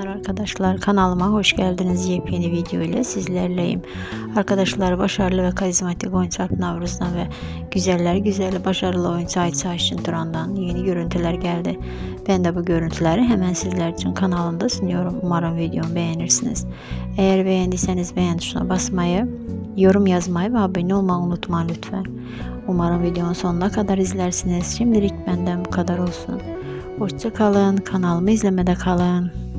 Selamlar arkadaşlar. Kanalıma hoş geldiniz. Yepyeni video ile sizlerleyim. Arkadaşlar başarılı ve karizmatik oyuncu Alp Navruz'dan ve güzeller güzeli başarılı oyuncu Ayça Ayşin Turan'dan yeni görüntüler geldi. Ben de bu görüntüleri hemen sizler için kanalımda sunuyorum. Umarım videomu beğenirsiniz. Eğer beğendiyseniz beğen tuşuna basmayı yorum yazmayı ve abone olmayı unutmayın lütfen. Umarım videonun sonuna kadar izlersiniz. Şimdilik benden bu kadar olsun. Hoşça kalın. Kanalımı izlemede kalın.